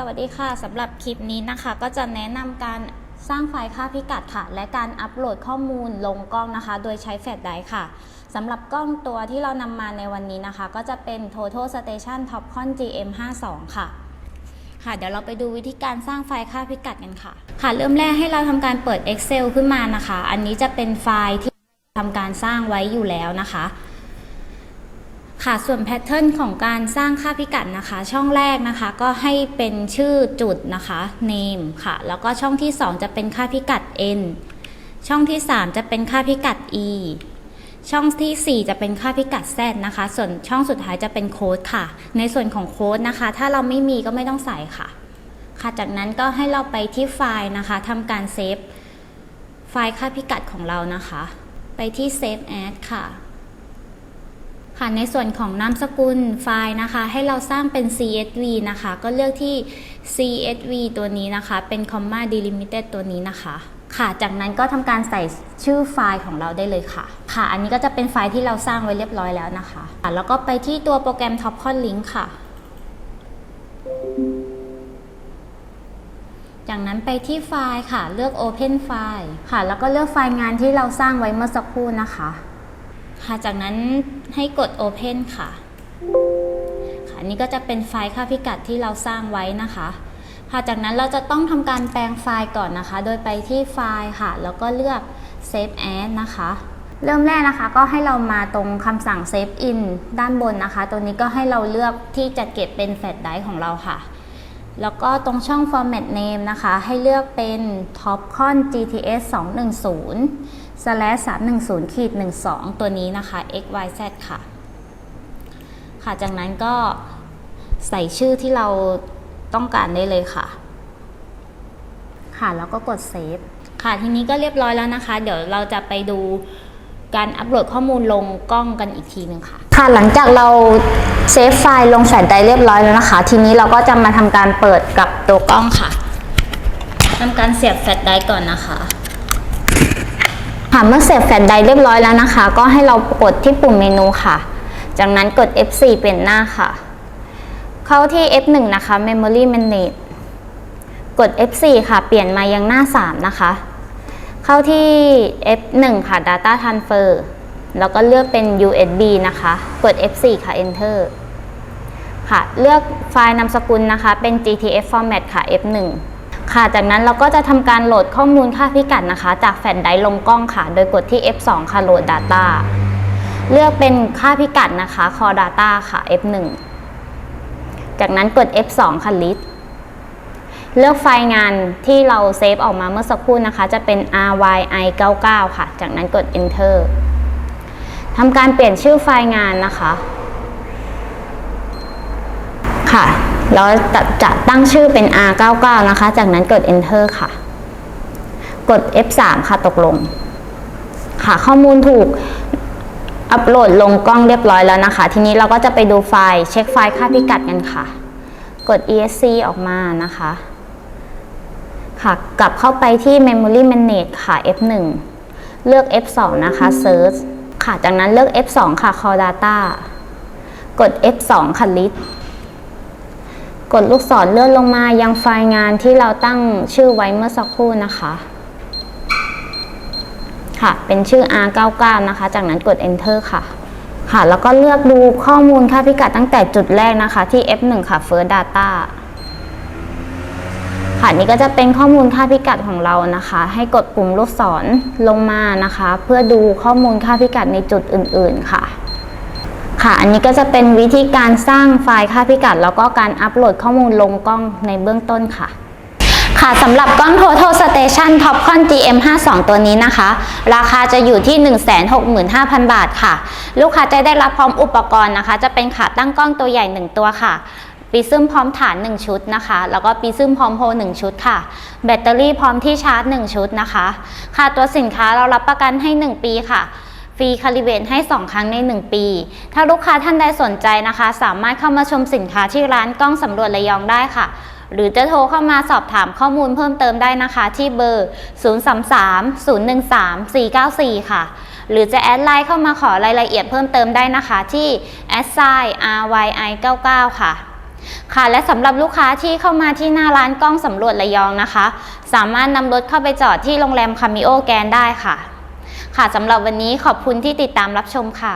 สวัสดีค่ะสำหรับคลิปนี้นะคะ ก็จะแนะนำการสร้างไฟล์ค่าพิกัดค่ะ และการอัปโหลดข้อมูลลงกล้องนะคะ โดยใช้แฟลชไดร์ค่ะสำหรับกล้องตัวที่เรานำมาในวันนี้นะคะ ก็จะเป็น Total Station Topcon GM52 ค่ะ ค่ะ เดี๋ยวเราไปดูวิธีการสร้างไฟล์ค่าพิกัดกันค่ะ ค่ะ เริ่มแรกให้เราทำการเปิด Excel ขึ้นมานะคะ อันนี้จะเป็นไฟล์ที่ทำการสร้างไว้อยู่แล้วนะคะ ค่ะส่วนแพทเทิร์นของการสร้างค่าพิกัดนะคะ ช่องแรกนะคะก็ให้เป็นชื่อจุดนะคะ name ค่ะ แล้วก็ช่องที่ 2 จะเป็นค่าพิกัด n ช่องที่ 3 จะเป็นค่าพิกัด e ช่องทีสี่ 4 จะเป็นค่าพิกัด z นะคะ ส่วนช่องสุดท้ายจะเป็นโค้ดค่ะ ในส่วนของโค้ดนะคะ ถ้าเราไม่มีก็ไม่ต้องใส่ค่ะ ค่ะจากนั้นก็ให้เราไปที่ไฟล์นะคะทำการเซฟไฟล์ค่าพิกัดของเรานะคะ ไปที่ save as ค่ะ ค่ะในส่วนของนามสกุลไฟล์นะคะ ให้เราสร้างเป็น csv นะคะ ก็เลือกที่ csv ตัวนี้นะคะ เป็น comma delimited ตัวนี้นะคะค่ะจากนั้นก็ทำการใส่ชื่อไฟล์ของเราได้เลยค่ะ ค่ะ อันนี้ก็จะเป็นไฟล์ที่เราสร้างไว้เรียบร้อยแล้วนะคะค่ะแล้วก็ไปที่ตัวโปรแกรม Topcon Link ค่ะ จากนั้นไปที่ไฟล์ค่ะ เลือก Open File ค่ะ แล้วก็เลือกไฟล์งานที่เราสร้างไว้เมื่อสักครู่นะคะ ค่ะจากนั้นให้กด Open ค่ะค่ะ นี่ก็จะเป็นไฟล์ค่าพิกัดที่เราสร้างไว้นะคะค่ะจากนั้นเราจะต้องทำการแปลงไฟล์ก่อนนะคะ โดยไปที่ไฟล์ค่ะ แล้วก็เลือก Save As นะคะ เริ่มแรกนะคะ ก็ให้เรามาตรงคำสั่ง Save In ด้านบนนะคะ ตัวนี้ก็ให้เราเลือกที่จะเก็บเป็นแฟลชไดร์ของเราค่ะ แล้วก็ตรงช่อง format name นะคะ ให้เลือกเป็น topcon gts 210 slash 310ขีด12 ตัวนี้นะคะ xyz ค่ะ ค่ะ จากนั้นก็ใส่ชื่อที่เราต้องการได้เลยค่ะ ค่ะแล้วก็กดเซฟค่ะ ทีนี้ก็เรียบร้อยแล้วนะคะ เดี๋ยวเราจะไปดูการอัปโหลดข้อมูลลงกล้องกันอีกทีหนึ่งค่ะ ค่ะ หลังจากเราเซฟไฟล์ลงแฟลชไดรฟ์เรียบร้อยแล้วนะคะ ทีนี้เราก็จะมาทำการเปิดกับตัวกล้องค่ะทำการเสียบแฟลชไดรฟ์ก่อนนะคะ ค่ะเมื่อเสียบแฟลชไดร์เรียบร้อยแล้วนะคะ ก็ให้เรากดที่ปุ่มเมนูค่ะ จากนั้นกด F4 เปลี่ยนหน้าค่ะ เข้าที่ F1 นะคะ Memory Manage กด F4 ค่ะ เปลี่ยนมายังหน้า 3 นะคะ เข้าที่ F1 ค่ะ Data Transfer แล้วก็เลือกเป็น USB นะคะ กด F4 ค่ะ Enter ค่ะ เลือกไฟล์นามสกุลนะคะ เป็น GTF format ค่ะ F1 ค่ะ จากนั้นเราก็จะทำการโหลดข้อมูลค่าพิกัดนะคะ จากแฟลชไดรฟ์ลงกล้องค่ะ โดยกดที่ F2 ค่ะ Load Data เลือกเป็นค่าพิกัดนะคะ Core Data ค่ะ F1 จากนั้นกด F2 ค่ะ List เลือกไฟล์งานที่เราเซฟออกมาเมื่อสักครู่นะคะ จะเป็น ryi99 ค่ะ จากนั้นกด enter ทำการเปลี่ยนชื่อไฟล์งานนะคะ ค่ะ เราจะจะตั้งชื่อเป็น r99 นะคะ จากนั้นกด enter ค่ะ กด f3 ค่ะตกลง ค่ะข้อมูลถูกอัปโหลดลงกล้องเรียบร้อยแล้วนะคะ ทีนี้เราก็จะไปดูไฟล์เช็คไฟล์ค่าพิกัดกันค่ะ กด esc ออกมานะคะ ค่ะ กลับเข้าไปที่ memory manage ค่ะ f1 เลือก f2 นะคะ search ค่ะ จากนั้นเลือก f2 ค่ะ call data กด f2 ค่ะ list กดลูกศรเลื่อนลงมายังไฟล์งานที่เราตั้งชื่อไว้เมื่อสักครู่นะคะ ค่ะ เป็นชื่อ r99 นะคะ จากนั้นกด enter ค่ะ ค่ะ แล้วก็เลือกดูข้อมูลค่าพิกัดตั้งแต่จุดแรกนะคะที่ f1 ค่ะ first data ค่ะนี่ก็จะเป็นข้อมูลค่าพิกัดของเรานะคะ ให้กดปุ่มลูกศรลงมานะคะ เพื่อดูข้อมูลค่าพิกัดในจุดอื่น ๆ ค่ะ ค่ะ อันนี้ก็จะเป็นวิธีการสร้างไฟล์ค่าพิกัด แล้วก็การอัปโหลดข้อมูลลงกล้องในเบื้องต้นค่ะ ค่ะสำหรับกล้อง Total Station Topcon GM52 ตัวนี้นะคะ ราคาจะอยู่ที่ 165,000 บาทค่ะ ลูกค้าจะได้รับพร้อมอุปกรณ์นะคะ จะเป็นขาตั้งกล้องตัวใหญ่ 1 ตัวค่ะปีซึมพร้อมฐาน 1 ชุดนะคะ แล้วก็ปีซึมพร้อมโฮ1ชุดค่ะ แบตเตอรี่พร้อมที่ชาร์จ 1 ชุดนะคะ ค่ะตัวสินค้าเรารับประกันให้ 1 ปีค่ะ ฟรีคาลิเบตให้ 2 ครั้งใน 1 ปี ถ้าลูกค้าท่านใดสนใจนะคะ สามารถเข้ามาชมสินค้าที่ร้านกล้องสำรวจระยองได้ค่ะ หรือจะโทรเข้ามาสอบถามข้อมูลเพิ่มเติมได้นะคะ ที่เบอร์ 033-013-494 ค่ะ หรือจะแอดไลน์เข้ามาขอรายละเอียดเพิ่มเติมได้นะคะที่ a s i ryi 99ค่ะค่ะและสำหรับลูกค้าที่เข้ามาที่หน้าร้านกล้องสำรวจระยองนะคะ สามารถนำรถเข้าไปจอดที่โรงแรมคามิโอแกนได้ค่ะ ค่ะสำหรับวันนี้ขอบคุณที่ติดตามรับชมค่ะ